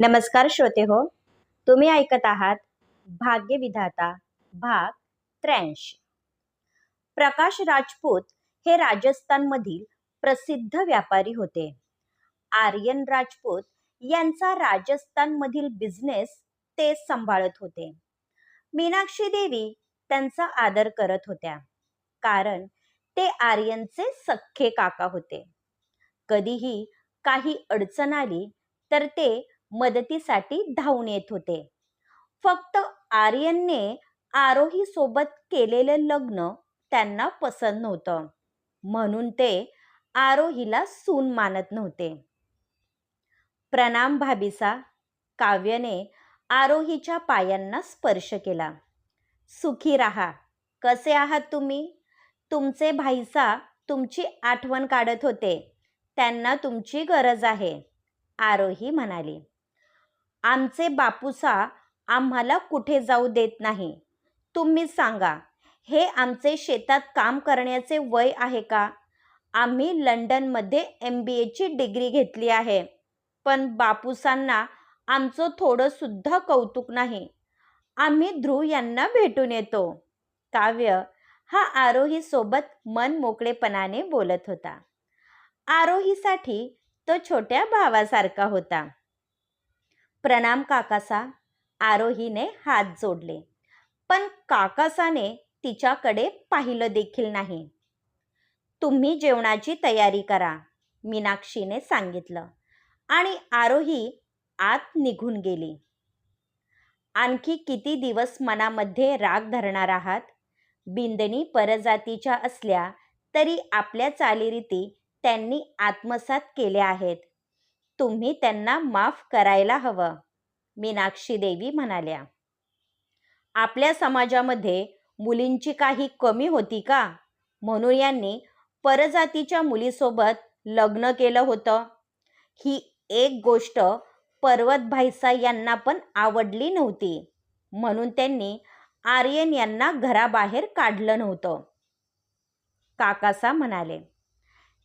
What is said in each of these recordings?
नमस्कार श्रोते हो तुम्ही ऐकत आहात भाग्य विधाता भाग त्र्याऐंशी. प्रकाश राजपूत हे राजस्थानमधील प्रसिद्ध व्यापारी होते. आर्यन राजपूत यांचा राजस्थानमधील बिझनेस ते सांभाळत होते. मीनाक्षी देवी त्यांचा आदर करत होत्या कारण ते आर्यनचे सख्खे काका होते. कधीही काही अडचण आली तर ते मदतीसाठी धावून येत होते. फक्त आर्यनने आरोही सोबत केलेलं लग्न त्यांना पसंत नव्हतं. म्हणून ते आरोहीला सून मानत नव्हते. प्रणाम भाबीसा काव्यने आरोहीच्या पायांना स्पर्श केला. सुखी राहा. कसे आहात तुम्ही? तुमचे भाईसा तुमची आठवण काढत होते. त्यांना तुमची गरज आहे. आरोही म्हणाली. आमचे बापूसा आम्हाला कुठे जाऊ देत नाही. तुम्ही सांगा हे आमचे शेतात काम करण्याचे वय आहे का? आम्ही लंडनमध्ये एम बी एची डिग्री घेतली आहे. पण बापूसांना आमचं थोडंसुद्धा कौतुक नाही. आम्ही ध्रुव यांना भेटून येतो. काव्य हा आरोहीसोबत मन मोकळेपणाने बोलत होता. आरोहीसाठी तो छोट्या भावासारखा होता. प्रणाम काकासा. आरोहीने हात जोडले. पण काकासाने तिच्याकडे पाहिलं देखील नाही. तुम्ही जेवणाची तयारी करा मीनाक्षीने सांगितलं. आणि आरोही आत निघून गेली. आणखी किती दिवस मनामध्ये राग धरणार आहात? बिंदणी परजातीच्या असल्या तरी आपल्या चालीरीती त्यांनी आत्मसात केल्या आहेत. तुम्ही त्यांना माफ करायला हवं मीनाक्षी देवी म्हणाल्या. आपल्या समाजामध्ये मुलींची काही कमी होती का? म्हणून यांनी परजातीच्या मुलीसोबत लग्न केलं होतं. ही एक गोष्ट पर्वत भाईसा यांना पण आवडली नव्हती म्हणून त्यांनी आर्यन यांना घराबाहेर काढलं नव्हतं. काकासा म्हणाले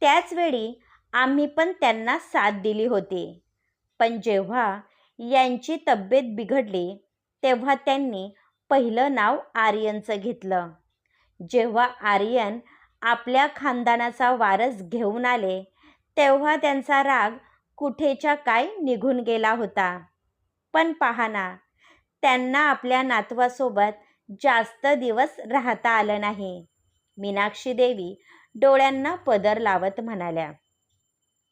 त्याचवेळी आम्ही पण त्यांना साथ दिली होती. पण जेव्हा यांची तब्येत बिघडली तेव्हा त्यांनी पहिलं नाव आर्यनचं घेतलं. जेव्हा आर्यन आपल्या खानदानाचा वारस घेऊन आले तेव्हा त्यांचा राग कुठेच्या काय निघून गेला होता. पण पाहना त्यांना आपल्या नातवासोबत जास्त दिवस राहता आलं नाही. मीनाक्षी देवी डोळ्यांना पदर लावत म्हणाल्या.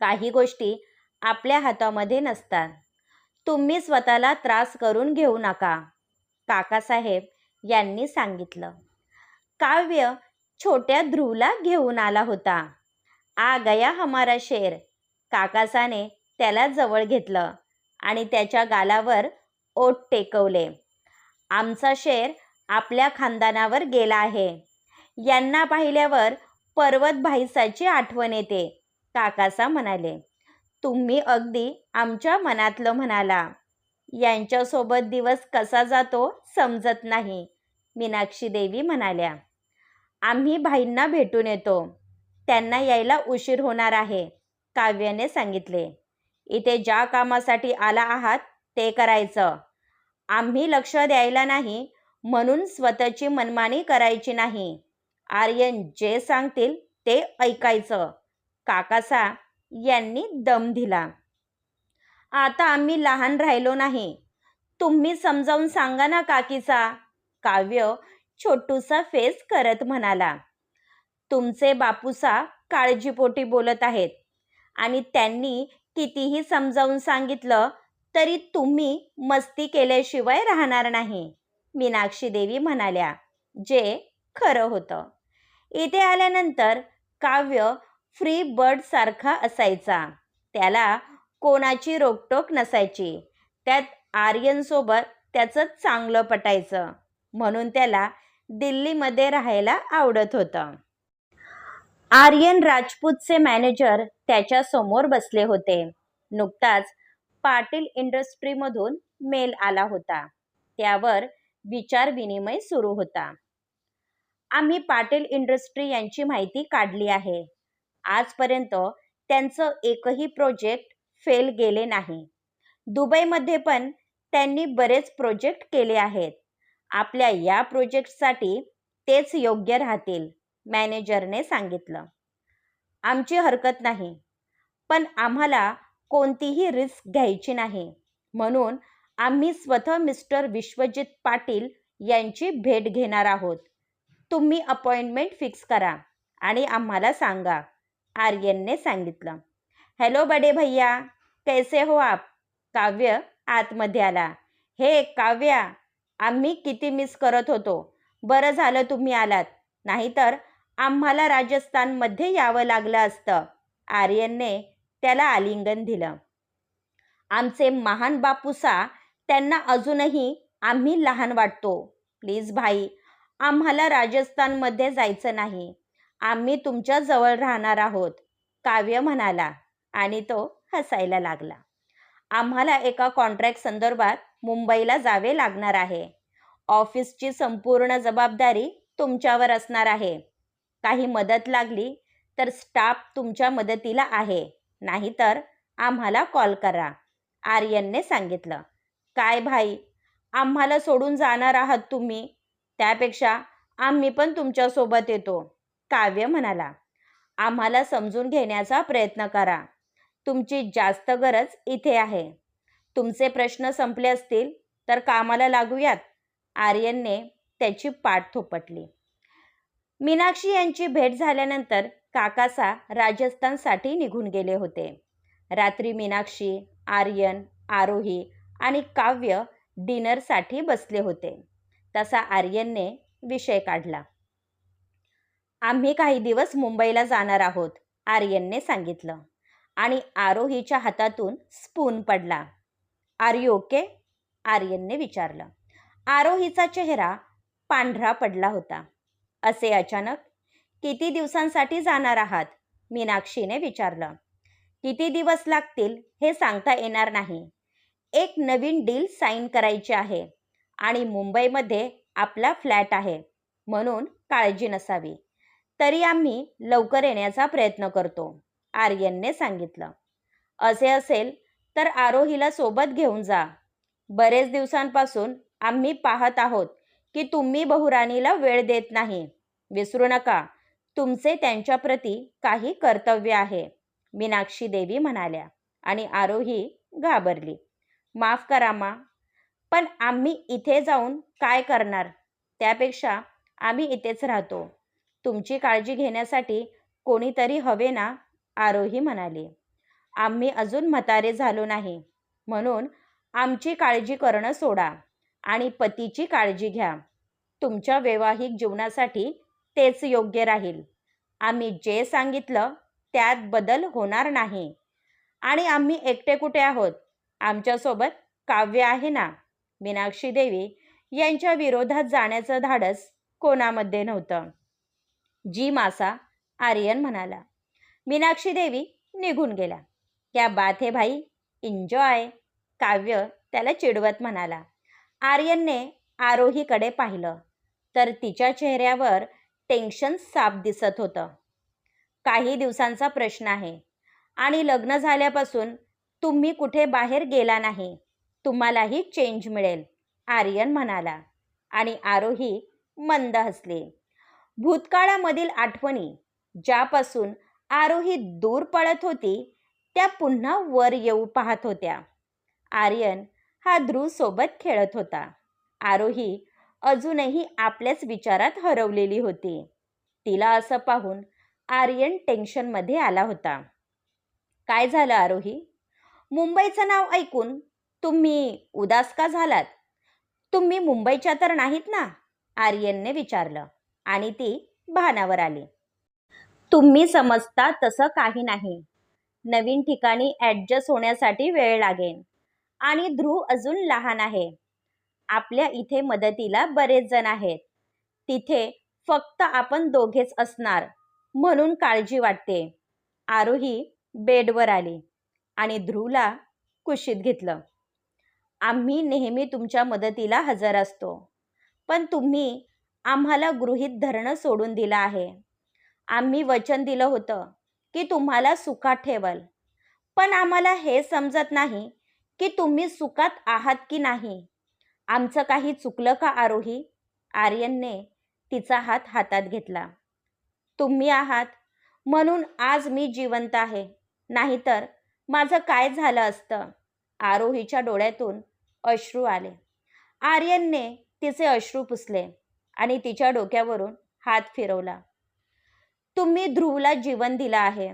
काही गोष्टी आपल्या हातामध्ये नसतात. तुम्ही स्वतःला त्रास करून घेऊ नका काकासाहेब यांनी सांगितलं. काव्य छोट्या ध्रुवला घेऊन आला होता. आ गया हमारा शेर काकासाने त्याला जवळ घेतलं आणि त्याच्या गालावर ओठ टेकवले. आमचा शेर आपल्या खानदानावर गेला आहे. यांना पाहिल्यावर पर्वत भाईसाची आठवण येते. काकासा म्हणाले. तुम्ही अगदी आमच्या मनातलं म्हणाला. यांच्यासोबत दिवस कसा जातो समजत नाही मीनाक्षी देवी म्हणाल्या. आम्ही भाईंना भेटून येतो. त्यांना यायला उशीर होणार आहे काव्याने सांगितले. इथे ज्या कामासाठी आला आहात ते करायचं. आम्ही लक्ष द्यायला नाही म्हणून स्वतःची मनमानी करायची नाही. आर्यन जे सांगतील ते ऐकायचं. काकासा यांनी दम दिला. आता आम्ही लहान राहिलो नाही. तुम्ही समजावून सांगा ना काकीचा काव्य छोटूसा फेस करत म्हणाला. तुमचे बापूसा काळजीपोटी बोलत आहेत. आणि त्यांनी कितीही समजावून सांगितलं तरी तुम्ही मस्ती केल्याशिवाय राहणार नाही मीनाक्षी देवी म्हणाल्या. जे खरं होतं. इथे आल्यानंतर काव्य फ्री बर्डसारखा असायचा. त्याला कोणाची रोकटोक नसायची. त्यात आर्यनसोबत त्याचं चांगलं पटायचं. म्हणून त्याला दिल्लीमध्ये राहायला आवडत होतं. आर्यन राजपूतचे मॅनेजर त्याच्यासमोर बसले होते. नुकताच पाटील इंडस्ट्रीमधून मेल आला होता. त्यावर विचारविनिमय सुरू होता. आम्ही पाटील इंडस्ट्री यांची माहिती काढली आहे. आजपर्यंत त्यांचं एकही प्रोजेक्ट फेल गेले नाही. दुबईमध्ये पण त्यांनी बरेच प्रोजेक्ट केले आहेत. आपल्या या प्रोजेक्टसाठी तेच योग्य राहतील मॅनेजरने सांगितलं. आमची हरकत नाही. पण आम्हाला कोणतीही रिस्क घ्यायची नाही. म्हणून आम्ही स्वतः मिस्टर विश्वजित पाटील यांची भेट घेणार आहोत. तुम्ही अपॉइंटमेंट फिक्स करा आणि आम्हाला सांगा. आर्यनने सांगितलं. हॅलो बडे भैया कैसे हो आप? काव्य आतमध्ये आला. हे काव्या आम्ही किती मिस करत होतो. बरं झालं तुम्ही आलात. नाहीतर आम्हाला राजस्थानमध्ये यावं लागलं असतं. आर्यनने त्याला आलिंगन दिलं. आमचे महान बापूसा त्यांना अजूनही आम्ही लहान वाटतो. प्लीज भाई आम्हाला राजस्थानमध्ये जायचं नाही. आम्ही तुमच्या जवळ राहणार आहोत काव्य म्हणाला आणि तो हसायला लागला. आम्हाला एका कॉन्ट्रॅक्ट संदर्भात मुंबईला जावे लागणार आहे. ऑफिसची संपूर्ण जबाबदारी तुमच्यावर असणार आहे. काही मदत लागली तर स्टाफ तुमच्या मदतीला आहे. नाहीतर आम्हाला कॉल करा आर्यनने सांगितलं. काय भाई आम्हाला सोडून जाणार आहात तुम्ही? त्यापेक्षा आम्ही पण तुमच्यासोबत येतो. काव्य म्हणाला. आम्हाला समजून घेण्याचा प्रयत्न करा. तुमची जास्त गरज इथे आहे. तुमचे प्रश्न संपले असतील तर कामाला लागूयात. आर्यनने त्याची पाठ थोपटली. मीनाक्षी यांची भेट झाल्यानंतर काकासा राजस्थानसाठी निघून गेले होते. रात्री मीनाक्षी आर्यन आरोही आणि काव्य डिनरसाठी बसले होते. तसा आर्यनने विषय काढला. आम्ही काही दिवस मुंबईला जाणार आहोत आर्यनने सांगितलं. आणि आरोहीच्या हातातून स्पून पडला. R you okay? आर्यनने विचारलं. आरोहीचा चेहरा पांढरा पडला होता. असे अचानक किती दिवसांसाठी जाणार आहात? मीनाक्षीने विचारलं. किती दिवस लागतील हे सांगता येणार नाही. एक नवीन डील साईन करायची आहे आणि मुंबईमध्ये आपला फ्लॅट आहे म्हणून काळजी नसावी. तरी आम्ही लवकर येण्याचा प्रयत्न करतो आर्यनने सांगितलं. असे असेल तर आरोहीला सोबत घेऊन जा. बरेच दिवसांपासून आम्ही पाहत आहोत की तुम्ही बहुराणीला वेळ देत नाही. विसरू नका. तुमचे त्यांच्याप्रती काही कर्तव्य आहे मीनाक्षी देवी म्हणाल्या आणि आरोही घाबरली. माफ करा मा पण आम्ही इथे जाऊन काय करणार? त्यापेक्षा आम्ही इथेच राहतो. तुमची काळजी घेण्यासाठी कोणीतरी हवे ना? आरोही म्हणाली. आम्ही अजून म्हातारे झालो नाही. म्हणून आमची काळजी करणं सोडा आणि पतीची काळजी घ्या. तुमच्या वैवाहिक जीवनासाठी तेच योग्य राहील. आम्ही जे सांगितलं त्यात बदल होणार नाही. आणि आम्ही एकटे कुठे आहोत? आमच्यासोबत काव्य आहे ना? मीनाक्षी देवी यांच्या विरोधात जाण्याचं धाडस कोणामध्ये नव्हतं. जी मासा आर्यन म्हणाला. मीनाक्षी देवी निघून गेल्या. क्या बात हे भाई एन्जॉय काव्य त्याला चिडवत म्हणाला. आर्यनने आरोहीकडे पाहिलं तर तिच्या चेहऱ्यावर टेन्शन साफ दिसत होतं. काही दिवसांचा प्रश्न आहे. आणि लग्न झाल्यापासून तुम्ही कुठे बाहेर गेला नाही तुम्हालाही चेंज मिळेल आर्यन म्हणाला. आणि आरोही मंद हसले. भूतकाळामधील आठवणी ज्यापासून आरोही दूर पळत होती त्या पुन्हा वर येऊ पाहत होत्या. आर्यन हा ध्रुव सोबत खेळत होता. आरोही अजूनही आपल्याच विचारात हरवलेली होती. तिला असं पाहून आर्यन टेन्शनमध्ये आला होता. काय झालं आरोही? मुंबईचं नाव ऐकून तुम्ही उदास का झालात? तुम्ही मुंबईच्या तर नाहीत ना? आर्यनने विचारलं. आणि ती भानावर आली. तुम्ही समजता तसं काही नाही. नवीन ठिकाणी ॲडजस्ट होण्यासाठी वेळ लागेल. आणि ध्रुव अजून लहान आहे. आपल्या इथे मदतीला बरेच जण आहेत. तिथे फक्त आपण दोघेच असणार म्हणून काळजी वाटते. आरोही बेडवर आली आणि ध्रुवला कुशीत घेतलं. आम्ही नेहमी तुमच्या मदतीला हजर असतो. पण तुम्ही आम्हाला गृहीत धरणं सोडून दिलं आहे. आम्ही वचन दिलं होतं की तुम्हाला सुखात ठेवल. पण आम्हाला हे समजत नाही की तुम्ही सुखात आहात की नाही. आमचं काही चुकलं का आरोही? आर्यनने तिचा हात हातात घेतला. तुम्ही आहात म्हणून आज मी जिवंत आहे. नाहीतर माझं काय झालं असतं? आरोहीच्या डोळ्यातून अश्रू आले. आर्यनने तिचे अश्रू पुसले. आणि तिच्या डोक्यावरून हात फिरवला. तुम्ही ध्रुवला जीवन दिलं आहे.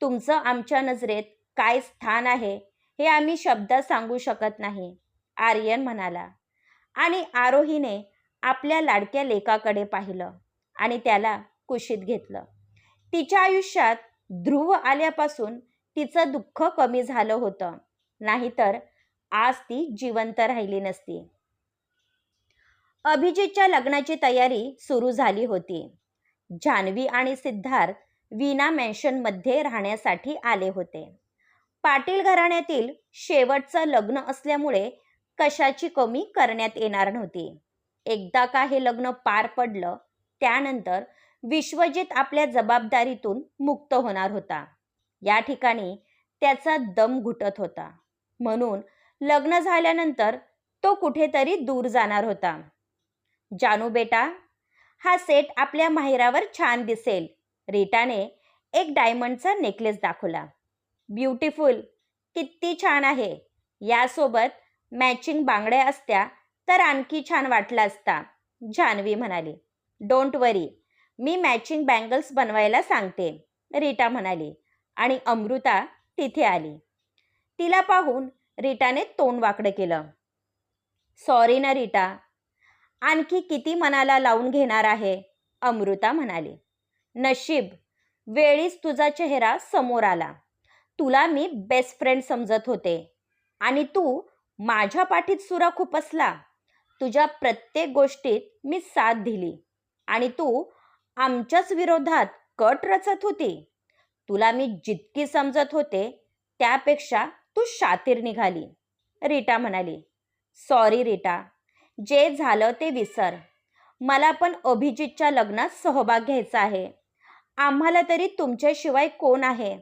तुमचं आमच्या नजरेत काय स्थान आहे हे आम्ही शब्दात सांगू शकत नाही आर्यन म्हणाला. आणि आरोहीने आपल्या लाडक्या लेकाकडे पाहिलं आणि त्याला कुशीत घेतलं. तिच्या आयुष्यात ध्रुव आल्यापासून तिचं दुःख कमी झालं होतं. नाहीतर आज ती जिवंत राहिली नसती. अभिजितच्या लग्नाची तयारी सुरू झाली होती. जान्हवी आणि सिद्धार्थ वीना मेन्शनमध्ये राहण्यासाठी आले होते. पाटील घराण्यातील शेवटचं लग्न असल्यामुळे कशाची कमी करण्यात येणार नव्हती. एकदा का हे लग्न पार पडलं त्यानंतर विश्वजित आपल्या जबाबदारीतून मुक्त होणार होता. या ठिकाणी त्याचा दम घुटत होता. म्हणून लग्न झाल्यानंतर तो कुठेतरी दूर जाणार होता. जानू बेटा हा सेट आपल्या माहिरावर छान दिसेल. रीटाने एक डायमंडचा नेकलेस दाखवला. ब्युटिफुल किती छान आहे. यासोबत मॅचिंग बांगड्या असत्या तर आणखी छान वाटला असता जान्हवी म्हणाली. डोंट वरी मी मॅचिंग बँगल्स बनवायला सांगते रीटा म्हणाली आणि अमृता तिथे आली. तिला पाहून रीटाने तोंड वाकडं केलं. सॉरी ना रीटा आणखी किती मनाला लावून घेणार आहे? अमृता म्हणाली. नशीब वेळीच तुझा चेहरा समोर आला. तुला मी बेस्ट फ्रेंड समजत होते. आणि तू माझ्या पाठीत सुरा खुपसला तुझ्या प्रत्येक गोष्टीत मी साथ दिली. आणि तू आमच्याच विरोधात कट रचत होती. तुला मी जितकी समजत होते त्यापेक्षा तू शातीर निघाली. रीटा म्हणाली. Sorry Rita. जे झालं ते विसर. मला पण अभिजितच्या लग्नात सहभाग घ्यायचा आहे. आम्हाला तरी तुमच्याशिवाय कोण आहे?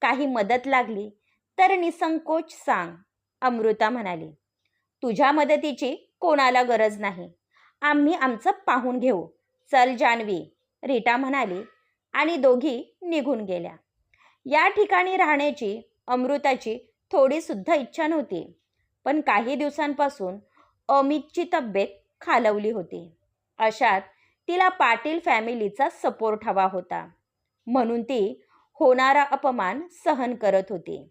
काही मदत लागली तर निसंकोच सांग अमृता म्हणाली. तुझ्या मदतीची कोणाला गरज नाही. आम्ही आमचं पाहून घेऊ. चल जानवी रीटा म्हणाली आणि दोघी निघून गेल्या. या ठिकाणी राहण्याची अमृताची थोडीसुद्धा इच्छा नव्हती. पण काही दिवसांपासून अमितची तब्येत खालवली होती. अशात तिला पाटील फॅमिलीचा सपोर्ट हवा होता. म्हणून ती होणारा अपमान सहन करत होती.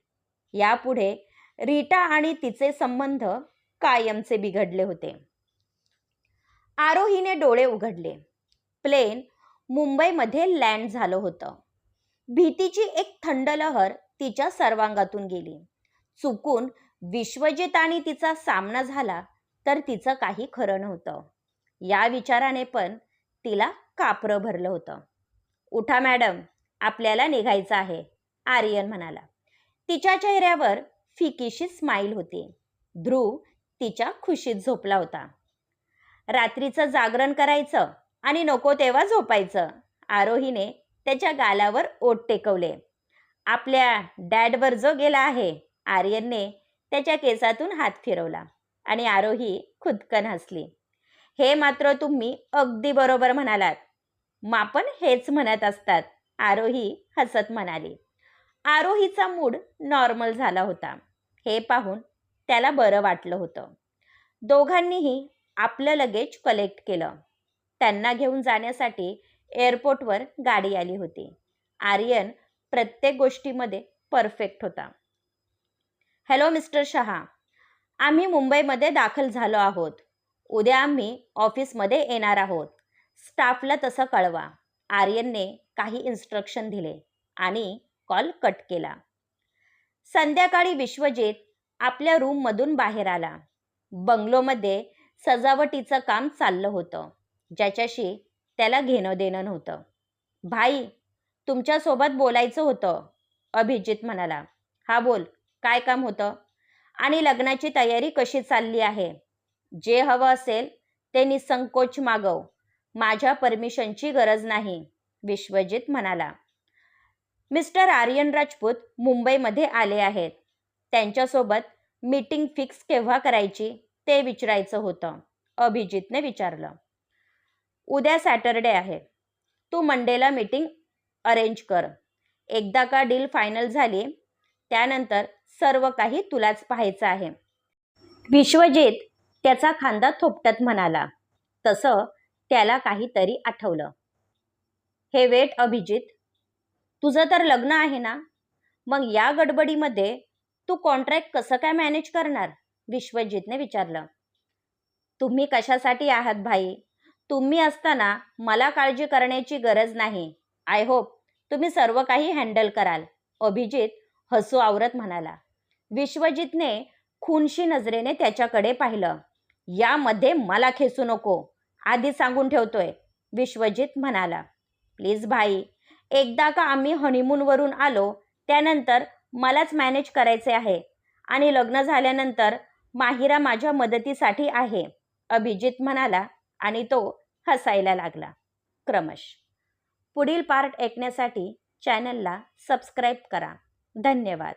यापुढे रीटा आणि तिचे संबंध कायमचे बिघडले होते. आरोहीने डोळे उघडले. प्लेन मुंबईमध्ये लँड झालं होतं. भीतीची एक थंड लहर तिच्या सर्वांगातून गेली. चुकून विश्वजित आणि तिचा सामना झाला तर तिचं काही खरं नव्हतं. या विचाराने पण तिला कापरं भरलं होतं. उठा मॅडम आपल्याला निघायचं आहे आर्यन म्हणाला. तिच्या चेहऱ्यावर फिकीशी स्माईल होती. ध्रुव तिच्या खुशीत झोपला होता. रात्रीचं जागरण करायचं आणि नको तेव्हा झोपायचं आरोहीने त्याच्या गालावर ओट टेकवले. आपल्या डॅडवर जो गेला आहे आर्यनने त्याच्या केसातून हात फिरवला. आणि आरोही खुदकन हसली. हे मात्र तुम्ही अगदी बरोबर म्हणालात. मापन हेच म्हणत असतात आरोही हसत म्हणाली. आरोहीचा मूड नॉर्मल झाला होता. हे पाहून त्याला बरं वाटलं होतं. दोघांनीही आपलं लगेज कलेक्ट केलं. त्यांना घेऊन जाण्यासाठी एअरपोर्टवर गाडी आली होती. आर्यन प्रत्येक गोष्टीमध्ये परफेक्ट होता. Hello mister Shah. आम्ही मुंबईमध्ये दाखल झालो आहोत. उद्या आम्ही ऑफिसमध्ये येणार आहोत. स्टाफला तसं कळवा. आर्यनने काही इन्स्ट्रक्शन दिले आणि कॉल कट केला. संध्याकाळी विश्वजित आपल्या रूममधून बाहेर आला. बंगलोमध्ये सजावटीचं काम चाललं होतं. ज्याच्याशी त्याला घेणं देणं नव्हतं. भाई तुमच्यासोबत बोलायचं होतं अभिजित म्हणाला. हा बोल काय काम होतं? आणि लग्नाची तयारी कशी चालली आहे? जे हवं असेल ते निसंकोच मागव. माझ्या परमिशनची गरज नाही विश्वजित म्हणाला. मिस्टर आर्यन राजपूत मुंबईमध्ये आले आहेत. त्यांच्यासोबत मीटिंग फिक्स केव्हा करायची ते विचारायचं होतं. अभिजितने विचारलं. उद्या सॅटरडे आहे. तू मंडेला मीटिंग अरेंज कर. एकदा का डील फायनल झाली त्यानंतर सर्व काही तुलाच पाहायचं आहे. विश्वजित त्याचा खांदा थोपटत म्हणाला. तसं त्याला काहीतरी आठवलं. हे वेट अभिजित तुझं तर लग्न आहे ना? मग या गडबडीमध्ये तू कॉन्ट्रॅक्ट कसं काय मॅनेज करणार? विश्वजितने विचारलं. तुम्ही कशासाठी आहात भाई? तुम्ही असताना मला काळजी करण्याची गरज नाही. आय होप तुम्ही सर्व काही हँडल कराल. अभिजित हसू आवरत म्हणाला. विश्वजितने खूनशी नजरेने त्याच्याकडे पाहिलं. यामध्ये मला खेचू नको. आधी सांगून ठेवतोय. विश्वजित म्हणाला. प्लीज भाई एकदा का आम्ही हनीमूनवरून आलो त्यानंतर मलाच मॅनेज करायचे आहे. आणि लग्न झाल्यानंतर माहिरा माझ्या मदतीसाठी आहे. अभिजित म्हणाला आणि तो हसायला लागला. क्रमश. पुढील पार्ट ऐकण्यासाठी चॅनलला सबस्क्राईब करा. धन्यवाद